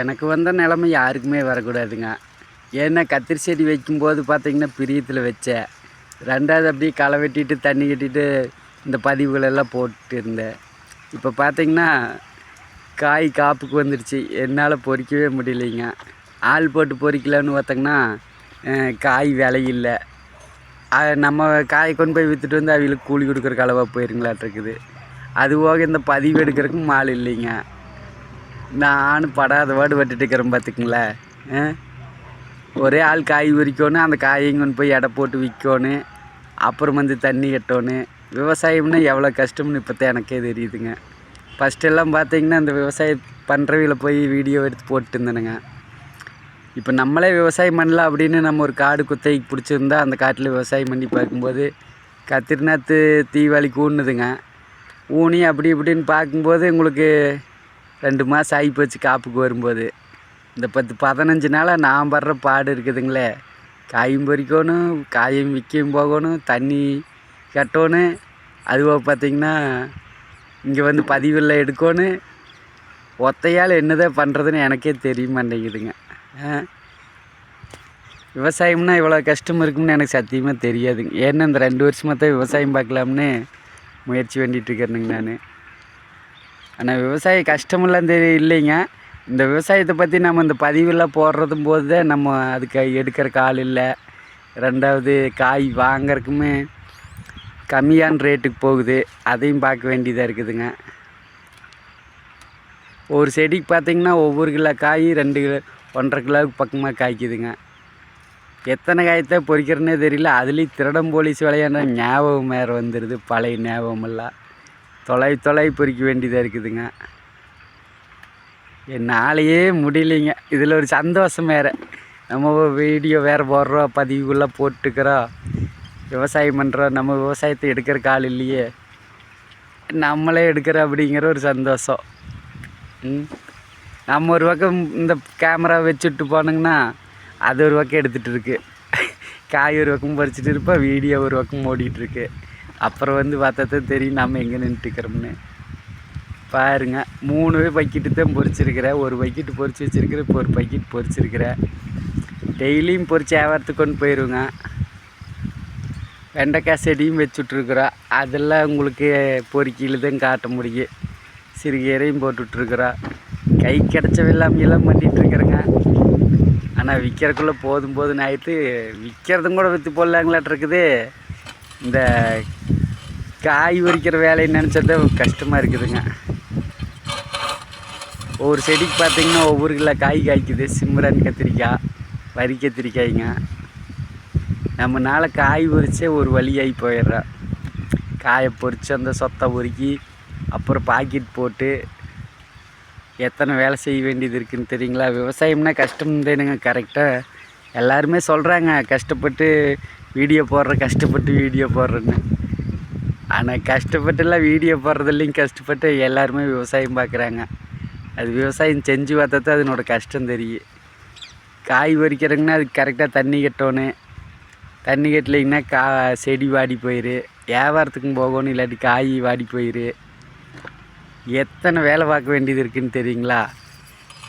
எனக்கு வந்த நிலமை யாருக்குமே வரக்கூடாதுங்க. ஏன்னா கத்திரி செடி வைக்கும்போது பார்த்திங்கன்னா பிரியத்தில் வச்சேன் ரெண்டாவது அப்படியே களை வெட்டிட்டு தண்ணி கட்டிட்டு இந்த பதிவுகளெல்லாம் போட்டு இருந்தேன் இப்போ பார்த்திங்கன்னா காய் காப்புக்கு வந்துடுச்சு என்னால் பொறிக்கவே முடியலைங்க. ஆள் போட்டு பொறிக்கலான்னு பார்த்தோங்கன்னா காய் விலையில்லை நம்ம காய் கொண்டு போய் விற்றுட்டு வந்து அவங்களுக்கு கூலி கொடுக்குற அளவாக போயிருங்களாட்டிருக்குது. அது போக இந்த பதிவு எடுக்கிறதுக்கும் ஆள் இல்லைங்க. நானும் படாத பாடு பட்டுட்டு இருக்கிறேன் பார்த்துக்குங்களேன் ஒரே ஆள் காய் உரிக்கணும் அந்த காயையும் கொண்டு போய் எடை போட்டு விற்கணும் அப்புறம் வந்து தண்ணி கட்டணும் விவசாயம்னா எவ்வளோ கஷ்டம்னு இப்போ தான் எனக்கே தெரியுதுங்க. ஃபஸ்ட்டெல்லாம் பார்த்தீங்கன்னா அந்த விவசாயம் பண்ணுறவையில போய் வீடியோ எடுத்து போட்டு இருந்தேனுங்க. இப்போ நம்மளே விவசாயம் பண்ணலாம் அப்படின்னு நம்ம ஒரு காடு குத்தைக்கு பிடிச்சிருந்தா அந்த காட்டில் விவசாயம் பண்ணி பார்க்கும்போது கத்திரிநாத்து தீவாளிக்கு தீபாவளிக்கு ஊனி அப்படி இப்படின்னு பார்க்கும்போது உங்களுக்கு ரெண்டு மாதம் ஆகி போச்சு காப்புக்கு வரும்போது. இந்த பத்து பதினஞ்சு நாளாக நான் படுற பாடு இருக்குதுங்களே. காயும் பறிக்கணும் காயும் விற்கவும் போகணும் தண்ணி கட்டணும். அதுவாக பார்த்திங்கன்னா இங்கே வந்து பதிவெல்லாம் எடுக்கணும். ஒத்தையால் என்னதான் பண்ணுறதுன்னு எனக்கே தெரிய மாட்டேங்குதுங்க. விவசாயம்னா இவ்வளோ கஷ்டம் இருக்கும்னு எனக்கு சத்தியமாக தெரியாதுங்க. ஏன்னா இந்த ரெண்டு வருஷமாக தான் விவசாயம் பார்க்கலாம்னு முயற்சி பண்ணிகிட்ருக்கிறேனுங்க நான். ஆனால் விவசாய கஷ்டமெல்லாம் தெரிய இல்லைங்க. இந்த விவசாயத்தை பற்றி நம்ம இந்த பதிவெல்லாம் போடுறதும் போது தான் நம்ம அதுக்கு எடுக்கிற கால் இல்லை. ரெண்டாவது காய் வாங்கறதுக்குமே கம்மியான ரேட்டுக்கு போகுது. அதையும் பார்க்க வேண்டியதாக இருக்குதுங்க. ஒரு செடிக்கு பார்த்தீங்கன்னா ஒவ்வொரு கிலோ காய் ரெண்டு கிலோ ஒன்றரை கிலோவுக்கு பக்கமாக காய்க்குதுங்க. எத்தனை காயத்தை பொறிக்கிறனே தெரியல. அதுலேயும் திருடம் போலீஸ் விளையாடுற ஞாபகம் வேறு வந்துடுது பழைய ஞாபகமெல்லாம். தொலை தொலை பொறிக்க வேண்டியதாக இருக்குதுங்க. என்னாலேயே முடியலைங்க. இதில் ஒரு சந்தோஷம் வேறு. நம்ம வீடியோ வேறு போடுறோம் பதிவுக்குள்ளே போட்டுக்கிறோம். விவசாயம் பண்ணுறோம் நம்ம விவசாயத்தை எடுக்கிற கால் இல்லையே. நம்மளே எடுக்கிறோம் அப்படிங்கிற ஒரு சந்தோஷம். ம். நம்ம ஒரு பக்கம் இந்த கேமரா வச்சுட்டு போனோங்கன்னா அது ஒரு பக்கம் எடுத்துகிட்டு இருக்கு. காய் ஒரு பக்கம் பறிச்சுட்டு இருப்போம் வீடியோ ஒரு பக்கம் ஓடிட்டுருக்கு அப்புறம் வந்து பார்த்தா தான் தெரியும் நம்ம எங்கே நின்றுட்டுக்கிறோம்னு பாருங்க மூணு பக்கெட்டு தான் பொறிச்சிருக்கிறேன் ஒரு பக்கெட்டு பொறிச்சு வச்சிருக்கிறேன் இப்போ ஒரு பக்கெட் பொறிச்சிருக்கிறேன் டெய்லியும் பொறிச்சு வியாபாரத்துக்கு கொண்டு போயிடுவேங்க வெண்டைக்காய் செடியும் வச்சுட்ருக்குறோம் அதெல்லாம் உங்களுக்கு பொறுக்கியில் தான் காட்ட முடியும். சிறுகீரையும் போட்டுட்ருக்குறோம் கை கிடச்ச வெள்ளாமையெல்லாம் பண்ணிகிட்ருக்குறேங்க ஆனால் விற்கிறக்குள்ளே போதும் போதும் ஆயிட்டு விற்கிறதும் கூட விற்று போடலாங்களாட்டு இருக்குது. இந்த காய் உரிக்கிற வேலையை நினச்சது கஷ்டமாக இருக்குதுங்க. ஒவ்வொரு செடிக்கு பார்த்தீங்கன்னா ஒவ்வொரு கிலோ காய் காய்க்குது. சிம்ரன் கத்திரிக்காய் வரி கத்திரிக்காய்ங்க. நம்மனால காய் உரிச்சே ஒரு வழியாகி போயிடுறோம் காயை பொறிச்சு அந்த சொத்தை உருக்கி அப்புறம் பாக்கெட் போட்டு எத்தனை வேலை செய்ய வேண்டியது இருக்குதுன்னு தெரியுங்களா? விவசாயம்னா கஷ்டம் தானுங்க. கரெக்டாக எல்லாருமே சொல்கிறாங்க கஷ்டப்பட்டு வீடியோ போடுற கஷ்டப்பட்டு வீடியோ போடுறேன்னு. ஆனால் கஷ்டப்பட்டுலாம் வீடியோ போடுறதுலையும் கஷ்டப்பட்டு எல்லாருமே விவசாயம் பார்க்குறாங்க அது விவசாயம் செஞ்சு பார்த்தா தான் அதனோட கஷ்டம் தெரியும் காய் பறிக்கிறங்கன்னா அதுக்கு கரெக்டாக தண்ணி கட்டணும். தண்ணி கட்டலைங்கன்னா கா செடி வாடி போயிரு. வியாபாரத்துக்கும் போகணும் இல்லாட்டி காய் வாடி போயிரு. எத்தனை வேலை பார்க்க வேண்டியது இருக்குன்னு தெரியுங்களா?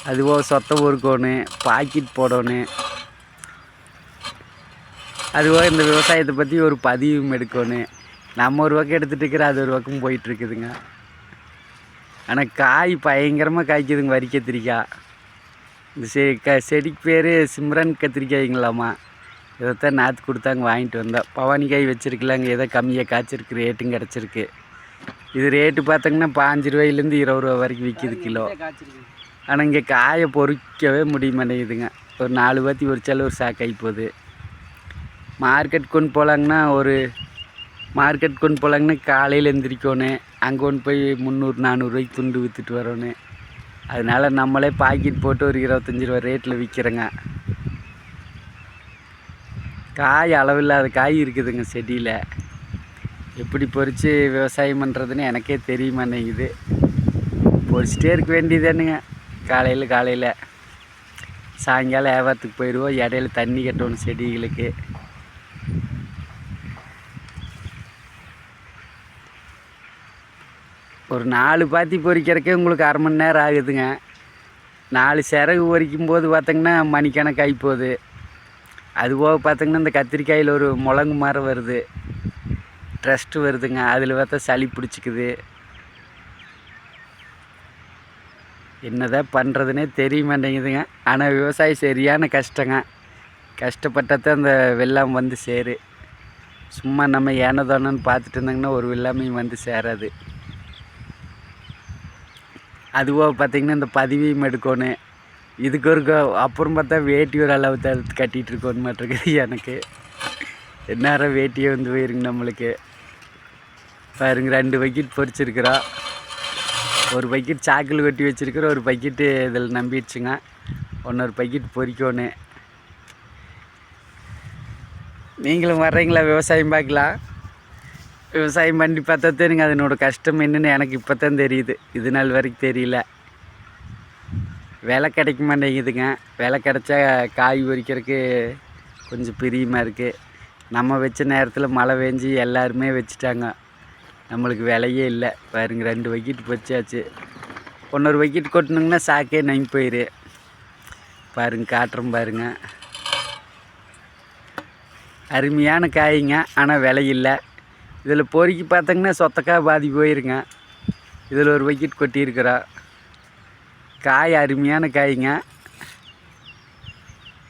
அதுபோக சொத்தை பொறுக்கணும் பாக்கெட் போடணும். அதுபோக இந்த விவசாயத்தை பற்றி ஒரு பதிவும் எடுக்கணும் நம்ம ஒரு பக்கம் எடுத்துகிட்டு இருக்கிற அது ஒரு பக்கம் போயிட்டுருக்குதுங்க ஆனால் காய் பயங்கரமாக காய்க்குதுங்க வரி கத்திரிக்காய். இந்த செ க செடிக்கு பேர் சிம்ரன் கத்திரிக்காய்ங்களாம்மா இதைத்தான் நாற்று கொடுத்தாங்க வாங்கிட்டு வந்தோம் பவானி காய் வச்சுருக்கலாங்க ஏதோ கம்மியாக காய்ச்சிருக்கு ரேட்டும் கிடச்சிருக்கு. இது ரேட்டு பார்த்தீங்கன்னா பாஞ்சு ரூபாயிலேருந்து இருபது ரூபா வரைக்கும் விற்கிது கிலோ. ஆனால் இங்கே காயை பொறிக்கவே முடிய மாட்டேங்குதுங்க ஒரு நாலு பாத்தி பொறிச்சாலும் ஒரு சாக்காகி போகுது. மார்க்கெட் கொண்டு போகலாங்கன்னா ஒரு மார்க்கெட் கொண்டு போகலாங்கன்னா காலையில் எந்திரிக்கணும் அங்கே கொண்டு போய் முந்நூறு நானூறுரூவாய்க்கு துண்டு விற்றுட்டு வரணும் அதனால நம்மளே பாக்கெட் போட்டு ஒரு இருபத்தஞ்சி ரூபா ரேட்டில் விற்கிறோங்க காய் அளவில்லாத காய் இருக்குதுங்க செடியில். எப்படி பொறிச்சு விவசாயம் பண்ணுறதுன்னு எனக்கே தெரிய மாட்டேங்குது பொறிச்சிட்டே இருக்க வேண்டியதானுங்க காலையில் காலையில். சாயங்காலம் வியாபாரத்துக்கு போயிடுவோம். இடையில தண்ணி கட்டணும் செடிகளுக்கு. ஒரு நாலு பாத்தி பொறிக்கிறக்கே உங்களுக்கு அரை மணி நேரம் ஆகுதுங்க. நாலு சிறகு பொறிக்கும் போது பார்த்திங்கன்னா மணிக்கணக்காகி போகுது அது போக பார்த்தீங்கன்னா இந்த கத்திரிக்காயில் ஒரு முழங்கு மரம் வருது. ட்ரஸ்ட்டு வருதுங்க. அதில் பார்த்தா சளி பிடிச்சிக்குது. என்னதான் பண்ணுறதுனே தெரிய மாட்டேங்குதுங்க. ஆனால் விவசாயி சரியான கஷ்டங்க. கஷ்டப்பட்டால் அந்த வெள்ளம் வந்து சேரு. சும்மா நம்ம ஏனதோனன்னு பார்த்துட்டு இருந்தாங்கன்னா ஒரு வெள்ளாமையும் வந்து சேராது. அதுவாக பார்த்தீங்கன்னா இந்த பதிவையும் எடுக்கணும் இதுக்கு ஒரு அப்புறம் பார்த்தா வேட்டி ஒரு அளவு தடுத்து கட்டிகிட்டு இருக்கணும் மாட்டிருக்குது எனக்கு. எந்நேரம் வேட்டியே வந்து போயிருங்க நம்மளுக்கு. பாருங்க ரெண்டு பக்கெட் பொறிச்சிருக்கிறோம் ஒரு பக்கெட் சாக்கில் கொட்டி வச்சுருக்குறோம் ஒரு பக்கெட்டு இதில் நம்பிடுச்சுங்க. ஒன்னொரு பக்கெட் பொறிக்கணும் நீங்களும் வர்றீங்களா? விவசாயம் பார்க்கலாம். விவசாயம் பண்ணி பார்த்தா தெரியுங்க அதனோட கஷ்டம் என்னன்னு எனக்கு இப்போ தான் தெரியுது. இது நாள் வரைக்கும் தெரியல. விலை கிடைக்க மாட்டேங்குதுங்க. விலை கிடைச்சா காய் பறிக்கிறதுக்கு கொஞ்சம் பிரியமாக இருக்குது நம்ம வச்ச நேரத்தில் மழை பெஞ்சு எல்லாருமே வச்சுட்டாங்க. நம்மளுக்கு விலையே இல்லை. பாருங்க ரெண்டு வைக்கெட் பொச்சாச்சு. ஒன்னொரு பக்கெட் கொட்டினோங்கன்னா சாக்கே நங்கி போயிரு. பாருங்க காட்டுறோம் பாருங்க. அருமையான காய்ங்க ஆனால் விலை இல்லை. இதில் பொறுக்கி பார்த்தீங்கன்னா சொத்தக்காய் பாதி போயிருங்க. இதில் ஒரு பக்கெட் கொட்டியிருக்கிறோம் காய் அருமையான காய்ங்க.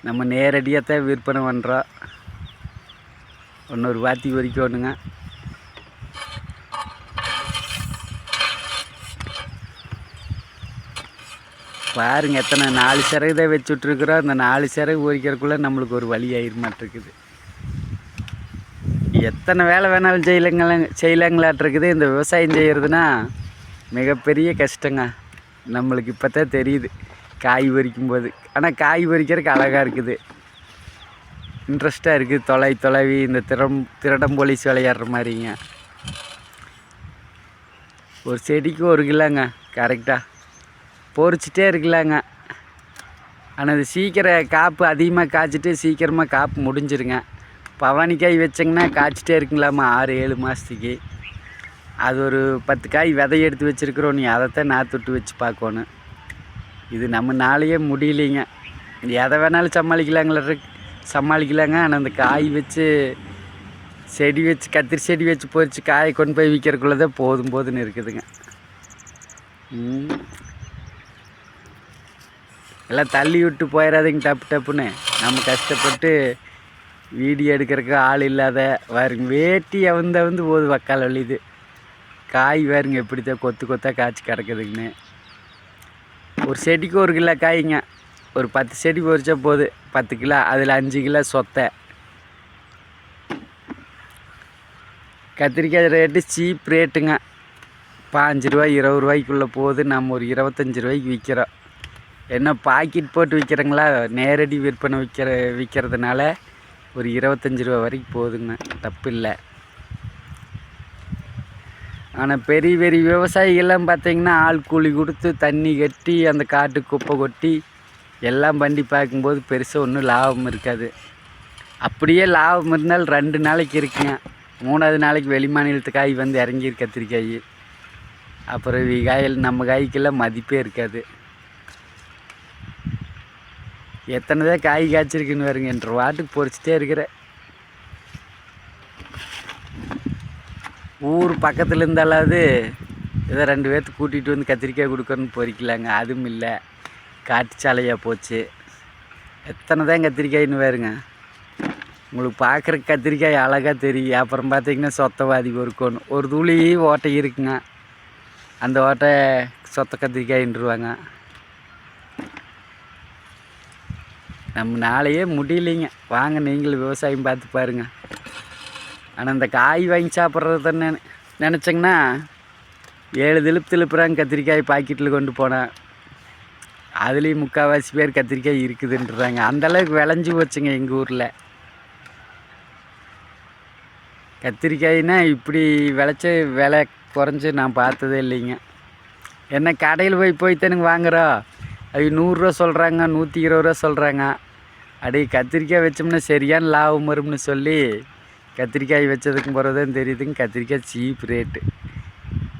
நம்ம நேரடியாக தான் விற்பனை பண்ணுறோம் இன்னொரு வாத்தி பொறிக்கணுங்க. பாருங்க எத்தனை நாலு சிறகு தான் வச்சு விட்ருக்குறோம் அந்த நாலு சிறகு பொறிக்கிறதுக்குள்ளே நம்மளுக்கு ஒரு வழி ஆயிரமாட்டிருக்குது. எத்தனை வேலை வேணாலும் செய்யலங்கள செய்யலாங்களாட்டிருக்குது. இந்த விவசாயம் செய்கிறதுனா மிகப்பெரிய கஷ்டங்க. நம்மளுக்கு இப்போ தான் தெரியுது காய் பறிக்கும் போது ஆனால் காய் பறிக்கிறதுக்கு அழகாக இருக்குது. இன்ட்ரெஸ்ட்டாக இருக்குது. தொலை தொலைவி இந்த திறம் திருடம் போலீஸ் விளையாடுற மாதிரிங்க. ஒரு செடிக்கு ஒரு கிலோங்க கரெக்டாக பொறிச்சிட்டே இருக்கலாங்க. ஆனால் இது சீக்கிரம் காப்பு அதிகமாக காய்ச்சிட்டு சீக்கிரமாக காப்பு முடிஞ்சிருங்க. பவானிக்காய் வச்சிங்கன்னா காய்ச்சிட்டே இருக்குங்களாம்மா ஆறு ஏழு மாதத்துக்கு அது ஒரு பத்து காய் விதை எடுத்து வச்சுருக்குறோம் நீ அதைத்தான் நான் தொட்டு வச்சு பார்க்கணும். இது நம்ம நாளையே முடியலைங்க. எதை வேணாலும் சமாளிக்கலாங்கள சமாளிக்கலாங்க. ஆனால் அந்த காய் வச்சு செடி வச்சு கத்திரி செடி வச்சு பொறிச்சு காயை கொண்டு போய் விற்கிறக்குள்ளே தான் போதும் போதுன்னு இருக்குதுங்க. எல்லாம் தள்ளி விட்டு போயிடாதீங்க டப்பு டப்புன்னு. நம்ம கஷ்டப்பட்டு வீடியோ எடுக்கிறதுக்கு ஆள் இல்லாத பாருங்க வேட்டி வந்து வந்து போது வக்கால் வலிது காய் பாருங்க எப்படித்தான் கொத்து கொத்தாக காய்ச்சி கிடக்குதுங்கன்னு ஒரு செடிக்கு ஒரு கிலோ காய்ங்க ஒரு பத்து செடி பொறிச்சா போது பத்து கிலோ அதில் அஞ்சு கிலோ சொத்தை. கத்திரிக்காய் ரேட்டு சீப் ரேட்டுங்க. பாஞ்சு ரூபாய் இருபது ரூபாய்க்குள்ளே போகுது நம்ம ஒரு இருபத்தஞ்சி ரூபாய்க்கு விற்கிறோம் என்ன பாக்கெட் போட்டு விற்கிறங்களா நேரடி விற்பனை விற்கிற விற்கிறதுனால ஒரு இருபத்தஞ்சி ரூபா வரைக்கும் போகுதுங்க தப்பு இல்லை ஆனால் பெரிய பெரிய விவசாயிகள்லாம் பார்த்தீங்கன்னா ஆள் கூலி கொடுத்து தண்ணி கட்டி அந்த காட்டு குப்பை கொட்டி எல்லாம் பண்ணி பார்க்கும்போது பெருசாக ஒன்றும் லாபம் இருக்காது. அப்படியே லாபம் இருந்தால் ரெண்டு நாளைக்கு இருக்குங்க. மூணாவது நாளைக்கு வெளி மாநிலத்து காய் வந்து இறங்கியிருக்கு கத்திரிக்காய். அப்புறம் காயில் நம்ம காய்க்கெல்லாம் மதிப்பே இருக்காது. எத்தனை தான் காய் காய்ச்சிருக்குன்னு வருங்க என்ற வாட்டுக்கு பொறிச்சிட்டே இருக்கிறேன் ஊர் பக்கத்தில் இருந்தாலாவது இதை ரெண்டு பேர்த்து கூட்டிகிட்டு வந்து கத்திரிக்காய் கொடுக்கணும்னு பொறிக்கலாங்க. அதுவும் இல்லை. காட்டுச்சாலையாக போச்சு. எத்தனை தான் கத்திரிக்காய்ன்னு வேறுங்க உங்களுக்கு பார்க்குற கத்திரிக்காய் அழகாக தெரியும் அப்புறம் பார்த்தீங்கன்னா சொத்தவாதி பொறுக்கணும் ஒரு துளி ஓட்டை இருக்குங்க. அந்த ஓட்டை சொத்த கத்திரிக்காயின்றுவாங்க. நம்ம நாளையே முடியலைங்க. வாங்க நீங்களும் விவசாயம் பார்த்து பாருங்க. ஆனால் இந்த காய் வாங்கி சாப்பிட்றது தானே நினச்சிங்கன்னா ஏழு திலுப்பு திலுப்புறாங்க கத்திரிக்காய் பாக்கெட்டில் கொண்டு போனேன் அதுலேயும் முக்கால்வாசி பேர் கத்திரிக்காய் இருக்குதுன்றாங்க. அந்தளவுக்கு விளைஞ்சி போச்சுங்க எங்கள் ஊரில். கத்திரிக்காய்னா இப்படி விளைச்ச விலை குறைஞ்சி நான் பார்த்ததே இல்லைங்க. என்ன கடையில் போய் போய் தானுங்க வாங்குறோம் அது நூறுரூவா சொல்கிறாங்க நூற்றி இருபது ரூபா சொல்கிறாங்க அடி கத்திரிக்காய் வச்சோம்னா சரியான லாபம் வரும்னு சொல்லி கத்திரிக்காய் வச்சதுக்கும் பிறகு தான் தெரியுதுங்க. கத்திரிக்காய் சீப் ரேட்டு.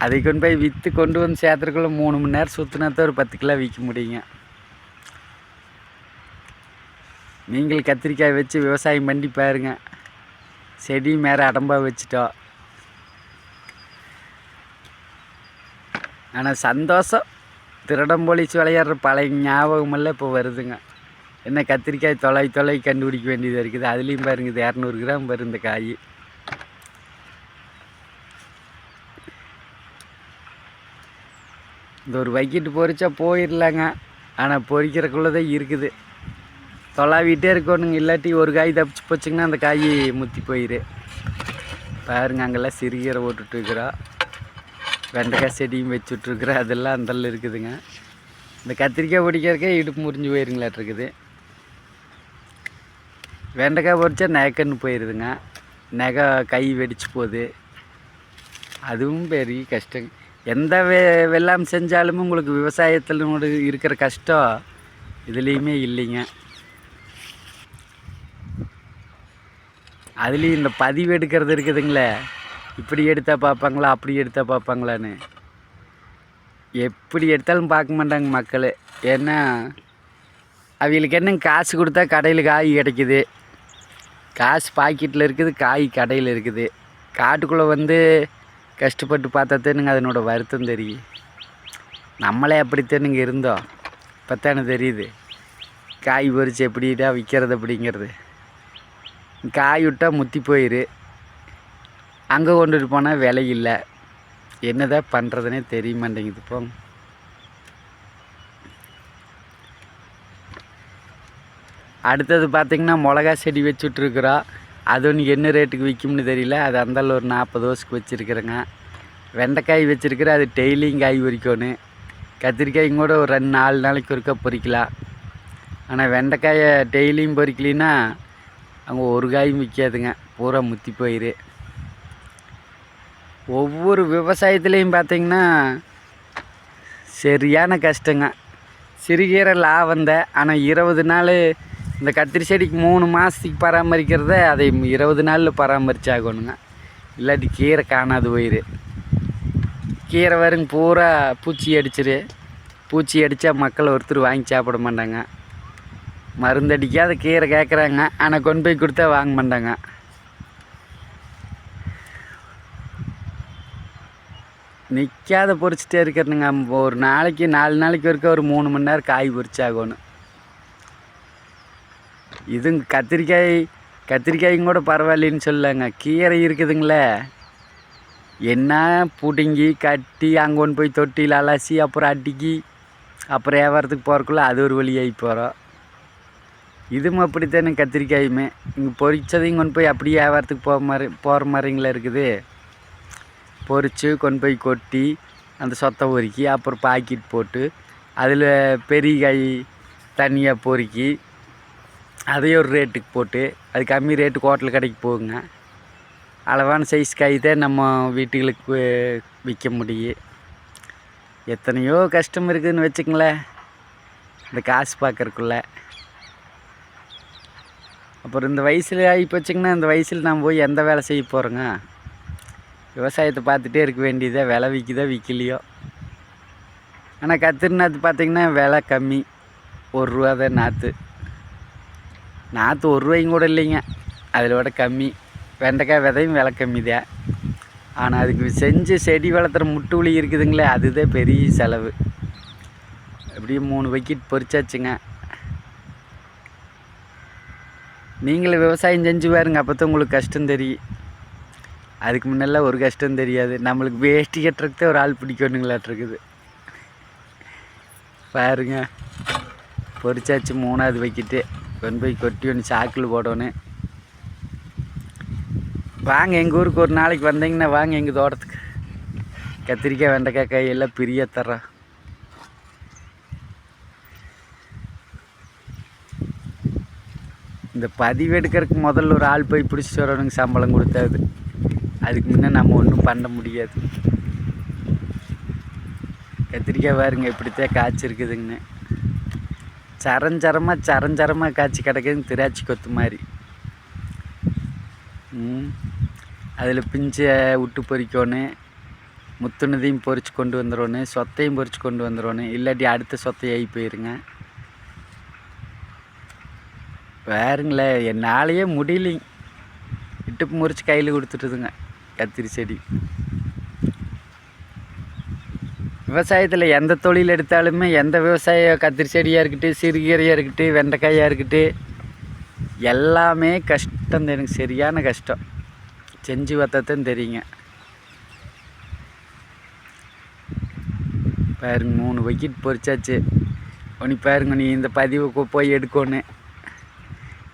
அதை கொண்டு போய் விற்று கொண்டு வந்து சேர்த்துறதுக்குள்ள மூணு மணி நேரம் சுற்றினா தான் ஒரு பத்து கிலோ விற்க முடியுங்க. நீங்கள் கத்திரிக்காய் வச்சு விவசாயம் பண்ணி பாருங்க. செடி மேலே அடம்பாக வச்சுட்டோம் ஆனால் சந்தோஷம். திருடம் போலீஸ் விளையாடுற பழைய ஞாபகமெல்லாம் இப்போ வருதுங்க. என்ன கத்திரிக்காய் தொலை தொலை கண்டுபிடிக்க வேண்டியதாக இருக்குது. அதுலேயும் பாருங்க இது இரநூறு கிராம் பாரு இந்த காய். இந்த ஒரு வைக்கிட்டு பொரிச்சா போயிடலாங்க ஆனால் பொறிக்கிறக்குள்ளே தான் இருக்குது. தொலாவிட்டே இருக்கணுங்க. இல்லாட்டி ஒரு காய் தப்பிச்சு போச்சுங்கன்னா அந்த காய் முத்தி போயிரு. பாருங்க அங்கெல்லாம் சிறுகீரை போட்டுட்ருக்குறோம் வெண்டைக்காய் செடியும் வச்சுட்ருக்குறோம் அதெல்லாம் அந்தள்ள இருக்குதுங்க. இந்த கத்திரிக்காய் பொடிக்கிறக்கே இடுப்பு முறிஞ்சு போயிருங்களாட்டு இருக்குது வெண்டைக்காய் பொரிச்சா நெகன்னு போயிடுதுங்க நெகை கை வெடிச்சு போகுது. அதுவும் பெரிய கஷ்டம். எந்த வெ வெள்ளாம் செஞ்சாலும் உங்களுக்கு விவசாயத்தில் இருக்கிற கஷ்டம் இதுலேயுமே இல்லைங்க. அதுலேயும் இந்த பதிவு எடுக்கிறது இருக்குதுங்களே. இப்படி எடுத்தால் பார்ப்பாங்களா அப்படி எடுத்தால் பார்ப்பாங்களான்னு. எப்படி எடுத்தாலும் பார்க்க மாட்டாங்க மக்கள். ஏன்னா அவங்களுக்கு என்ன காசு கொடுத்தா கடையில் காய் கிடைக்குது. காசு பாக்கெட்டில் இருக்குது காய் கடையில் இருக்குது. காட்டுக்குள்ளே வந்து கஷ்டப்பட்டு பார்த்தா தானுங்க அதனோட வருத்தம் தெரியும் நம்மளே அப்படித்தானுங்க இருந்தோம். இப்போ தானே தெரியுது. காய் பறித்து எப்படிடா விற்கிறது அப்படிங்கிறது. காய் விட்டால் முத்தி போயிரு. அங்கே கொண்டுட்டு போனால் விலை இல்லை. என்னதான் பண்ணுறதுனே தெரிய மாட்டேங்குது. போங்க. அடுத்தது பார்த்திங்கன்னா மிளகா செடி வச்சுட்ருக்குறோம் அது ஒன்று என்ன ரேட்டுக்கு விற்கும்னு தெரியல. அது அந்தால ஒரு நாற்பது வருஷத்துக்கு வச்சுருக்குறேங்க. வெண்டைக்காய் வச்சுருக்குறேன். அது டெய்லியும் காய் பொறிக்கணும் கத்திரிக்காயும் கூட ஒரு ரெண்டு நாலு நாளைக்கு ஒருக்கா பொறிக்கலாம் ஆனால் வெண்டைக்காயை டெய்லியும் பொறிக்கலின்னா அங்கே ஒரு காயும் விற்காதுங்க. பூரா முத்தி போயிரு. ஒவ்வொரு விவசாயத்துலேயும் பார்த்தீங்கன்னா சரியான கஷ்டங்க. சிறுகீரை லாபந்த ஆனால் இருபது நாள் இந்த கத்திரி செடிக்கு மூணு மாதத்துக்கு பராமரிக்கிறத அதை இருபது நாளில் பராமரிச்சாகணுங்க. இல்லாட்டி கீரை காணாது போயிரு. கீரை வருங்க பூரா பூச்சி அடிச்சிரு. பூச்சி அடித்தா மக்கள் ஒருத்தர் வாங்கி சாப்பிட மாட்டாங்க. மருந்தடிக்காத கீரை கேட்குறாங்க ஆனால் கொண்டு போய் கொடுத்தா வாங்க மாட்டாங்க. நிற்காத பொறிச்சிட்டே இருக்கிறதுங்க ஒரு நாளைக்கு நாலு நாளைக்கு வரைக்கும் ஒரு மூணு மணி நேரம் காய் பொறிச்சாகணும் இதுங்க கத்திரிக்காய் கத்திரிக்காயும் கூட பரவாயில்லைன்னு சொல்லலைங்க. கீரை இருக்குதுங்களே. என்ன பிடுங்கி கட்டி அங்கே கொண்டு போய் தொட்டியில் அலசி அப்புறம் அடிக்கி அப்புறம் வியாபாரத்துக்கு போகிறக்குள்ள அது ஒரு வழியாகி போகிறோம் இதுவும் அப்படித்தானே கத்திரிக்காயுமே. இங்கே பொரிச்சதையும் கொண்டு போய் அப்படியே வியாபாரத்துக்கு போக மாதிரி போகிற மாதிரிங்களா இருக்குது. பொரித்து கொண்டு போய் கொட்டி அந்த சொத்தை பொறுக்கி அப்புறம் பாக்கெட் போட்டு அதில் பெரிய காய் தனியாக பொறுக்கி அதையும் ஒரு ரேட்டுக்கு போட்டு அது கம்மி ரேட்டுக்கு ஹோட்டல் கடைக்கு போகுங்க. அளவான சைஸ் காய் தான் நம்ம வீட்டுகளுக்கு விற்க முடியும். எத்தனையோ கஷ்டம் இருக்குதுன்னு வச்சுக்கங்களேன். இந்த காசு பார்க்குறக்குள்ள அப்புறம் இந்த வயசில் ஆகி போச்சுங்கன்னா இந்த வயசில் நான் போய் எந்த வேலை செய்ய போகிறோங்க விவசாயத்தை பார்த்துட்டே இருக்க வேண்டியதே விலை விற்கிதோ விற்கலையோ ஆனால் கத்திரிநாத்து பார்த்திங்கன்னா விலை கம்மி. ஒரு ரூபா தான் நாற்று நாற்று ஒரு ரூபாயும் கூட இல்லைங்க. அதில் விட கம்மி. வெண்டைக்காய் விதையும் விலை கம்மி தான். ஆனால் அதுக்கு செஞ்சு செடி வளர்த்துற முட்டுவலி இருக்குதுங்களே அதுதான் பெரிய செலவு. எப்படியும் மூணு பக்கெட் பொறிச்சாச்சுங்க நீங்களும் விவசாயம் செஞ்சு பாருங்க அப்போ தான் உங்களுக்கு கஷ்டம் தெரியும். அதுக்கு முன்னெல்லாம் ஒரு கஷ்டம் தெரியாது. நம்மளுக்கு வேஷ்டி கட்டுறதுக்கு தான் ஒரு ஆள் பிடிக்கணுங்களாட்டிருக்குது பாருங்க. பொரிச்சாச்சு மூணாவது வைக்கிட்டு கொண்டு போய் கொட்டி ஒன்று சாக்கில் போடணும் வாங்க எங்கள் ஊருக்கு ஒரு நாளைக்கு வந்தீங்கன்னா வாங்க எங்கள் தோட்டத்துக்கு. கத்திரிக்காய் வெண்டைக்காய் கையெல்லாம் பிரிய தர்றோம். இந்த பதிவு எடுக்கிறதுக்கு முதல்ல ஒரு ஆள் போய் பிடிச்சிட்டு வரணுங்க சம்பளம் கொடுத்தாது. அதுக்கு முன்னே நம்ம ஒன்றும் பண்ண முடியாது. கத்திரிக்காய் பாருங்க இப்படித்தான் காய்ச்சிருக்குதுங்கண்ணே சரஞ்சரமாக சரஞ்சரமாக காய்ச்சி கிடக்குது திராட்சை கொத்து மாதிரி. அதில் பிஞ்சை விட்டு பொறிக்கணும் முத்துனதையும் பொறிச்சு கொண்டு வந்துடணும் சொத்தையும் பொறிச்சு கொண்டு வந்துடணும் இல்லாட்டி அடுத்த சொத்தை ஆகி போயிருங்க. வேறுங்களே என்னாலேயே முடியலைங்க இட்டுப்பு முறிச்சு கையில் கொடுத்துட்டுதுங்க கத்திரி செடி. விவசாயத்தில் எந்த தொழில் எடுத்தாலுமே எந்த விவசாய கத்திரி செடியாக இருக்கட்டும் சிறுகீரையாக இருக்கட்டும் வெண்டைக்காயாக இருக்கட்டும் எல்லாமே கஷ்டம் எனக்கு. சரியான கஷ்டம். செஞ்சு பார்த்ததான் தெரியுங்க. பாருங்க மூணு பக்கெட் பொறிச்சாச்சு உனி பாருங்க நீ இந்த பதிவை போய் எடுக்கணும்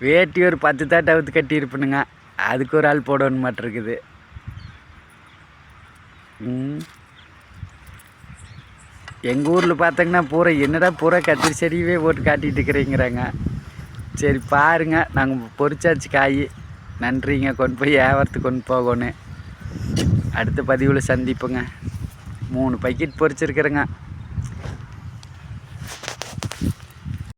வேட்டி ஒரு பத்து தாட்டை அவுத்து கட்டியிருப்பணுங்க அதுக்கு ஒரு ஆள் போடணும் மாட்டிருக்குது ம். எங்கள் ஊரில் பார்த்தங்கன்னா பூரா என்னடா பூரா கத்திரி செடியவே போட்டு காட்டிகிட்டு இருக்கிறேங்கிறாங்க. சரி பாருங்க நாங்கள் பொறிச்சாச்சு காய். நன்றிங்க கொண்டு போய் வியாபாரத்துக்கு கொண்டு போகணும் அடுத்த பதிவில் சந்திப்புங்க. மூணு பக்கெட் பொறிச்சிருக்கிறேங்க.